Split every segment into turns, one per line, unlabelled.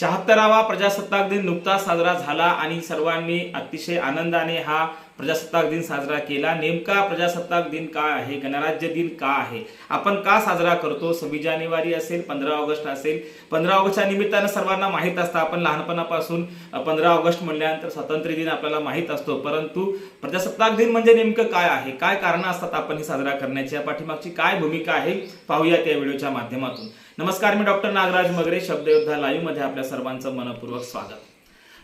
शहात्तरावा प्रजासत्ताक दिन नुकताच साजरा झाला आणि सर्वांनी अतिशय आनंदाने हा प्रजासत्ताक दिन साजरा केला. नेमका प्रजासत्ताक दिन का आहे? गणराज्य दिन का आहे? आपण का साजरा करतो? सव्वीस जानेवारी असेल पंधरा ऑगस्ट असेल. पंधरा ऑगस्टच्या निमित्तानं सर्वांना माहीत असतं. आपण लहानपणापासून पंधरा ऑगस्ट म्हणल्यानंतर स्वातंत्र्य दिन आपल्याला माहीत असतो. परंतु प्रजासत्ताक दिन म्हणजे नेमकं काय आहे? काय कारणं असतात आपण हे साजरा करण्याची? या पाठीमागची काय भूमिका आहे? पाहूया त्या व्हिडिओच्या माध्यमातून. नमस्कार मी डॉक्टर नागराज मगरे शब्दयोद्धा लाईव्हमध्ये आपल्या सर्वांचं मनपूर्वक स्वागत.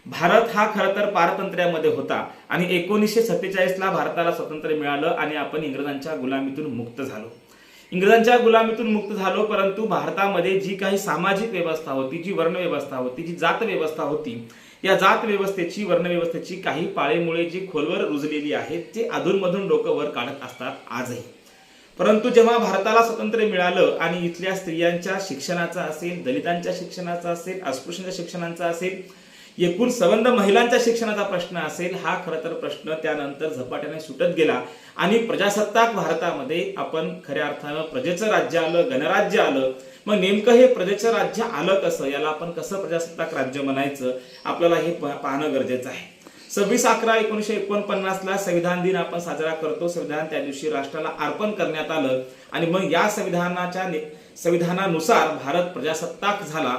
भारत हा खरं तर पारतंत्र्यामध्ये होता आणि एकोणीसशे सत्तेचाळीस ला भारताला स्वातंत्र्य मिळालं आणि आपण इंग्रजांच्या गुलामीतून मुक्त झालो. इंग्रजांच्या गुलामीतून मुक्त झालो परंतु भारतामध्ये जी काही सामाजिक व्यवस्था होती जी वर्ण व्यवस्था होती जी जात व्यवस्था होती या जात व्यवस्थेची वर्णव्यवस्थेची काही पाळेमुळे जी खोलवर रुजलेली आहेत ते अधूनमधून डोकं वर काढत असतात आजही. परंतु जेव्हा भारताला स्वातंत्र्य मिळालं आणि इथल्या स्त्रियांच्या शिक्षणाचा असेल दलितांच्या शिक्षणाचा असेल अस्पृश्यांच्या शिक्षणाचा असेल एकूण संबंध महिलांच्या शिक्षणाचा प्रश्न असेल हा खरं तर प्रश्न त्यानंतर झपाट्याने सुटत गेला. आणि प्रजासत्ताक भारतामध्ये आपण खऱ्या अर्थानं प्रजेचं राज्य आलं गणराज्य आलं मग नेमकं हे प्रजेचं राज्य आलं कसं? याला आपण कसं प्रजासत्ताक राज्य म्हणायचं? आपल्याला हे पाहणं गरजेचं आहे. सव्वीस अकरा एकोणीशे एकोणपन्नासला संविधान दिन आपण साजरा करतो. संविधान त्या दिवशी राष्ट्राला अर्पण करण्यात आलं. आणि मग या संविधानाच्या संविधानानुसार भारत प्रजासत्ताक झाला.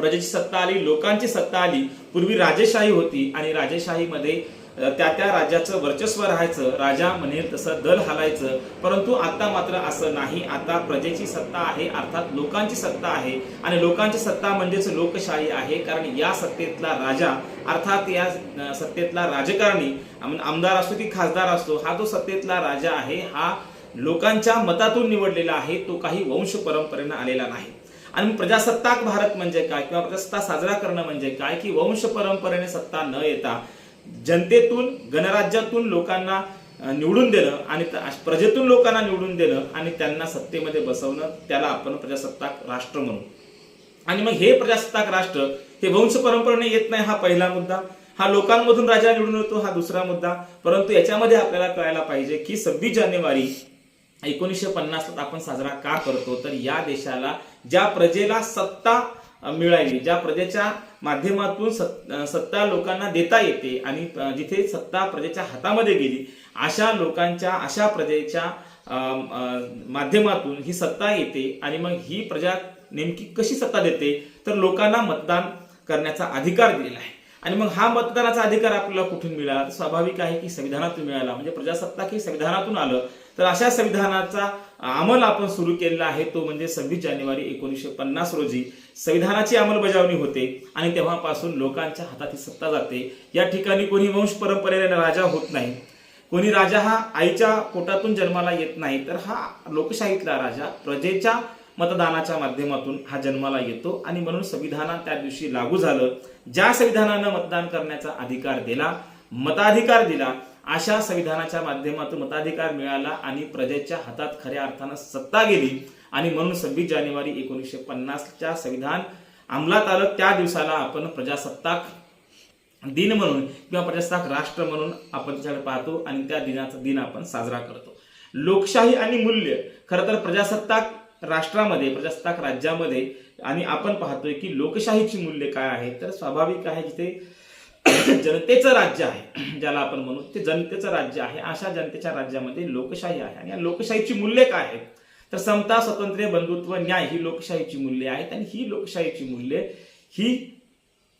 प्रजेची सत्ता आली लोकांची सत्ता आली पूर्वी राजेशाही होती आणि राजेशाहीमध्ये त्या त्या राज्याचं वर्चस्व राहायचं राजा म्हणेल तसं दल हालायचं परंतु आता मात्र असं नाही. आता प्रजेची सत्ता आहे अर्थात लोकांची सत्ता आहे आणि लोकांची सत्ता म्हणजेच लोकशाही आहे कारण या सत्तेतला राजा अर्थात या सत्तेतला राजकारणी आमदार असतो की खासदार असतो हा जो सत्तेतला राजा आहे हा लोकांच्या मतातून निवडलेला आहे तो काही वंश परंपरेनं आलेला नाही. आणि प्रजासत्ताक भारत म्हणजे काय किंवा प्रजासत्ताक साजरा करणं म्हणजे काय? की वंश परंपरेने सत्ता न येता जनतेतून गणराज्यातून लोकांना निवडून देणं आणि प्रजेतून लोकांना निवडून देणं आणि त्यांना सत्तेमध्ये बसवणं त्याला आपण प्रजासत्ताक राष्ट्र म्हणू. आणि मग हे प्रजासत्ताक राष्ट्र हे वंश परंपरेने येत नाही हा पहिला मुद्दा. हा लोकांमधून राजा निवडून येतो हा दुसरा मुद्दा. परंतु याच्यामध्ये आपल्याला कळायला पाहिजे की सव्वीस जानेवारी एकोणीसशे पन्नासला आपण साजरा का करतो? तर या देशाला ज्या प्रजेला सत्ता मिळाली ज्या प्रजेच्या माध्यमातून सत्ता लोकांना देता येते आणि जिथे सत्ता प्रजेच्या हातामध्ये गेली अशा लोकांच्या अशा प्रजेच्या माध्यमातून ही सत्ता येते आणि मग ही प्रजा नेमकी कशी सत्ता देते? तर लोकांना मतदान करण्याचा अधिकार दिलेला आहे. आणि मग हा मतदानाचा अधिकार आपल्याला कुठून मिळाला? स्वाभाविक आहे की संविधानातून मिळाला. म्हणजे प्रजासत्ताक हे संविधानातून आलं. तर अशा संविधानाचा अंमल आपण सुरू केलेला आहे तो म्हणजे सव्वीस जानेवारी एकोणीसशे पन्नास रोजी. संविधानाची अंमलबजावणी होते आणि तेव्हापासून लोकांच्या हातात ही सत्ता जाते. या ठिकाणी कोणी वंश परंपरेने राजा होत नाही कोणी राजा हा आईच्या पोटातून जन्माला येत नाही तर हा लोकशाहीतला राजा प्रजेच्या मतदानाच्या माध्यमातून हा जन्माला येतो. आणि म्हणून संविधानात त्या दिवशी लागू झालं. ज्या संविधानानं मतदान करण्याचा अधिकार दिला मताधिकार दिला. अशा संविधानाच्या माध्यमातून मताधिकार मिळाला आणि प्रजेच्या हातात खऱ्या अर्थानं सत्ता गेली. आणि म्हणून सव्वीस जानेवारी एकोणीसशे पन्नासच्या संविधान अंमलात आलं. त्या दिवसाला आपण प्रजासत्ताक दिन म्हणून किंवा प्रजासत्ताक राष्ट्र म्हणून आपण त्याच्याकडे पाहतो आणि त्या दिनाचा दिन आपण साजरा करतो. लोकशाही आणि मूल्य खरं तर प्रजासत्ताक राष्ट्रामध्ये प्रजासत्ताक राज्यामध्ये आणि आपण पाहतोय की लोकशाहीची मूल्य काय आहे तर स्वाभाविक आहे जिथे जनतेचं राज्य आहे ज्याला आपण म्हणू ते जनतेचं राज्य आहे अशा जनतेच्या राज्यामध्ये लोकशाही आहे. आणि या लोकशाहीची मूल्य काय आहेत? तर समता स्वातंत्र्य बंधुत्व न्याय ही लोकशाहीची मूल्ये आहेत. आणि ही लोकशाहीची मूल्ये ही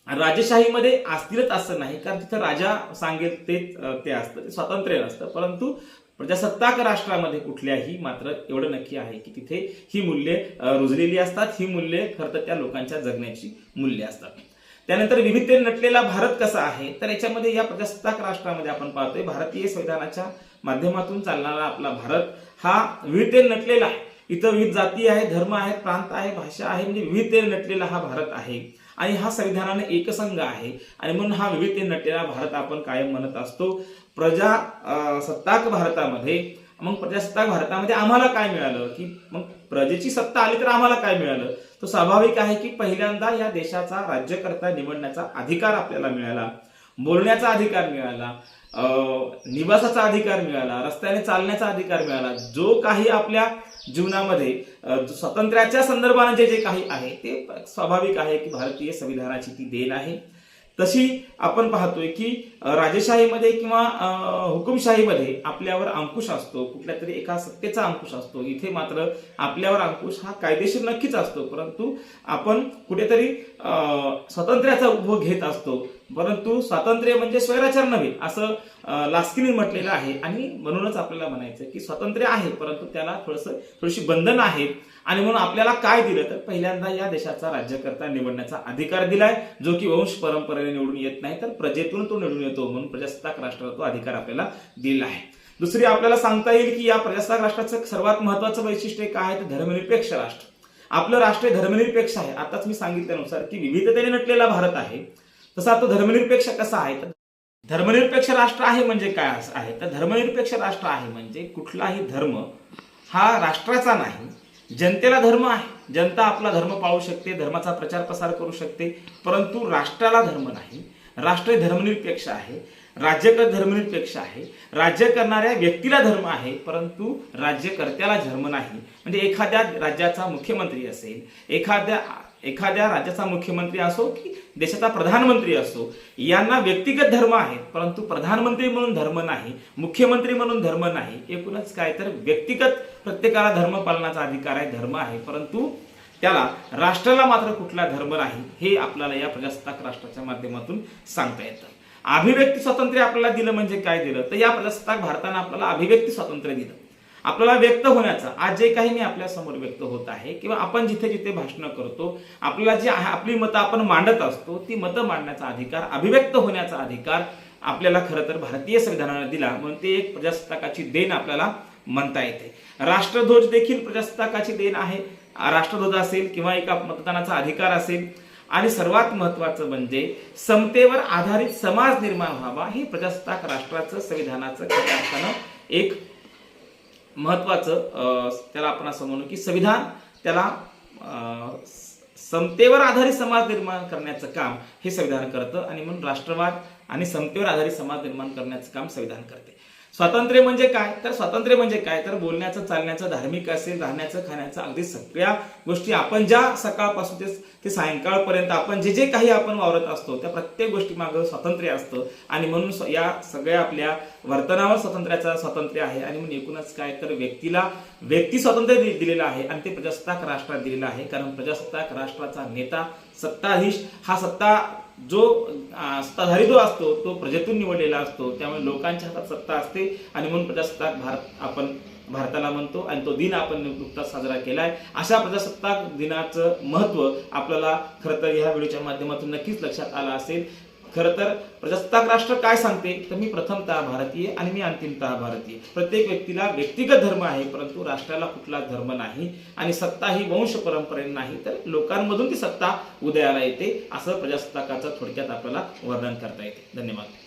राजशाहीमध्ये असतीलच असं नाही कारण तिथं राजा सांगेल ते ते असतं ते स्वातंत्र्य नसतं. परंतु प्रजासत्ताक राष्ट्रामध्ये कुठल्याही मात्र एवढं नक्की आहे की तिथे ही मूल्ये रुजलेली असतात. ही मूल्ये खरं तर त्या लोकांच्या जगण्याची मूल्ये असतात. त्यानंतर विविधतेने नटलेला भारत कसा आहे? तर याच्यामध्ये या प्रजासत्ताक राष्ट्रामध्ये आपण पाहतोय भारतीय संविधानाच्या माध्यमातून चालणारा आपला भारत हा विविधतेने नटलेला आहे. इथं विविध जाती आहे धर्म आहेत प्रांत आहे भाषा आहे म्हणजे विविधतेने नटलेला हा भारत आहे. आणि हा संविधानाने एकसंघ आहे. आणि म्हणून हा विविधतेने नटलेला भारत आपण कायम म्हणत असतो. प्रजा सत्ताक भारतामध्ये मग प्रजासत्ताक भारतामध्ये आम्हाला काय मिळालं? की मग प्रजेची सत्ता आली तर आम्हाला काय मिळालं? तो स्वाभाविक आहे की पहिल्यांदा या देशाचा राज्यकर्ता निवडण्याचा अधिकार आपल्याला मिळाला. बोलण्याचा अधिकार मिळाला. निवासाचा अधिकार मिळाला. रस्त्याने चालण्याचा अधिकार मिळाला. जो काही आपल्या जीवनामध्ये स्वातंत्र्याच्या संदर्भाने जे जे काही आहे ते स्वाभाविक आहे की भारतीय संविधानाची ती देण आहे. तशी आपण पाहतोय की राजेशाहीमध्ये किंवा हुकुमशाहीमध्ये आपल्यावर अंकुश असतो. कुठल्या तरी एका सत्तेचा अंकुश असतो. इथे मात्र आपल्यावर अंकुश हा कायदेशीर नक्कीच असतो. परंतु आपण कुठेतरी स्वातंत्र्याचा उपभोग घेत असतो. परंतु स्वातंत्र्य म्हणजे स्वैराचार नव्हे असं लास्कीने म्हटलेलं आहे. आणि म्हणूनच आपल्याला म्हणायचं की स्वातंत्र्य आहे परंतु त्याला थोडंसं थोडीशी बंधन आहेत. आणि म्हणून आपल्याला काय दिलं? तर पहिल्यांदा या देशाचा राज्यकर्ता निवडण्याचा अधिकार दिलाय. जो की वंश परंपरेने निवडून येत नाही तर प्रजेतून तो निवडून येतो म्हणून प्रजासत्ताक राष्ट्राला तो अधिकार आपल्याला दिला आहे. दुसरी आपल्याला सांगता येईल की या प्रजासत्ताक राष्ट्राचं सर्वात महत्वाचं वैशिष्ट्य काय आहे? तर धर्मनिरपेक्ष राष्ट्र. आपलं राष्ट्र धर्मनिरपेक्ष आहे. आताच मी सांगितल्यानुसार की विविधतेने नटलेला भारत आहे. तसा तो धर्मनिरपेक्ष कसा आहे? तर धर्मनिरपेक्ष राष्ट्र आहे म्हणजे काय आहे? तर धर्मनिरपेक्ष राष्ट्र आहे म्हणजे कुठलाही धर्म हा राष्ट्राचा नाही जनतेला धर्म आहे. जनता आपला धर्म पाळू शकते धर्माचा प्रचार प्रसार करू शकते परंतु राष्ट्राला धर्म नाही. राष्ट्र धर्मनिरपेक्ष आहे. राज्यकर धर्मनिरपेक्ष आहे. राज्य करणाऱ्या व्यक्तीला धर्म आहे परंतु राज्यकर्त्याला धर्म नाही. म्हणजे एखाद्या राज्याचा मुख्यमंत्री असेल एखाद्या एखाद्या राज्याचा मुख्यमंत्री असो की देशाचा प्रधानमंत्री असो यांना व्यक्तिगत धर्म आहेत परंतु प्रधानमंत्री म्हणून धर्म नाही मुख्यमंत्री म्हणून धर्म नाही एकूणच काय तर व्यक्तिगत प्रत्येकाला धर्म पालनाचा अधिकार आहे धर्म आहे परंतु त्याला राष्ट्राला मात्र कुठला धर्म नाही हे आपल्याला या प्रजासत्ताक राष्ट्राच्या माध्यमातून सांगता येतं. अभिव्यक्ती स्वातंत्र्य आपल्याला दिलं म्हणजे काय दिलं? तर या प्रजासत्ताक भारतानं आपल्याला अभिव्यक्ती स्वातंत्र्य दिलं. आपल्याला व्यक्त होण्याचा आज जे काही मी आपल्यासमोर व्यक्त होत आहे किंवा आपण जिथे जिथे भाषणं करतो आपल्याला जी आहे आपली मतं आपण मांडत असतो ती मतं मांडण्याचा अधिकार अभिव्यक्त होण्याचा अधिकार आपल्याला खरं तर भारतीय संविधानाने दिला म्हणून ते एक प्रजासत्ताकाची देण आपल्याला म्हणता येते. राष्ट्रध्वज देखील प्रजासत्ताकाची देण आहे. राष्ट्रध्वज असेल किंवा एका मतदानाचा अधिकार असेल. आणि सर्वात महत्वाचं म्हणजे समतेवर आधारित समाज निर्माण व्हावा ही प्रजासत्ताक राष्ट्राचं संविधानाचं खऱ्या अर्थानं एक महत्वाचं अं, त्याला आपण असं म्हणू की संविधान त्याला अं, समतेवर आधारित समाज निर्माण करण्याचं काम हे संविधान करतं आणि म्हणून राष्ट्रवाद आणि समतेवर आधारित समाज निर्माण करण्याचं काम संविधान करते. स्वातंत्र्य म्हणजे काय? तर स्वातंत्र्य म्हणजे काय? तर बोलण्याचं चालण्याचं धार्मिक असेल राहण्याचं खाण्याचं अगदी सगळ्या गोष्टी आपण ज्या सकाळपासून ते ते सायंकाळपर्यंत आपण जे जे काही आपण वावरत असतो त्या प्रत्येक गोष्टी मागं स्वातंत्र्य असतं. आणि म्हणून या सगळ्या आपल्या वर्तनावर स्वातंत्र्याचा स्वातंत्र्य आहे. आणि म्हणून एकूणच काय तर व्यक्तीला व्यक्ती स्वातंत्र्य दि- दिलेलं आहे आणि ते प्रजासत्ताक राष्ट्रात दिलेलं आहे. कारण प्रजासत्ताक राष्ट्राचा नेता सत्ताधीश हा सत्ता जो सत्ताधारी जो असतो तो प्रजेतून निवडलेला असतो. त्यामुळे लोकांच्या हातात सत्ता असते आणि म्हणून प्रजासत्ताक भारत आपण भारताला म्हणतो आणि तो दिन आपण नुकताच साजरा केला आहे अशा प्रजासत्ताक दिनाचं महत्त्व आपल्याला खरं तर ह्या व्हिडिओच्या माध्यमातून नक्कीच लक्षात आलं असेल. खरं तर प्रजासत्ताक राष्ट्र काय सांगते? तर मी प्रथमतः भारतीय आणि मी अंतिमतः भारतीय. प्रत्येक व्यक्तीला व्यक्तिगत धर्म आहे परंतु राष्ट्राला कुठला धर्म नाही आणि सत्ता ही वंश परंपरेने नाही तर लोकांमधून ती सत्ता उदयाला येते असं प्रजासत्ताकाचं थोडक्यात आपल्याला वर्णन करता येते. धन्यवाद.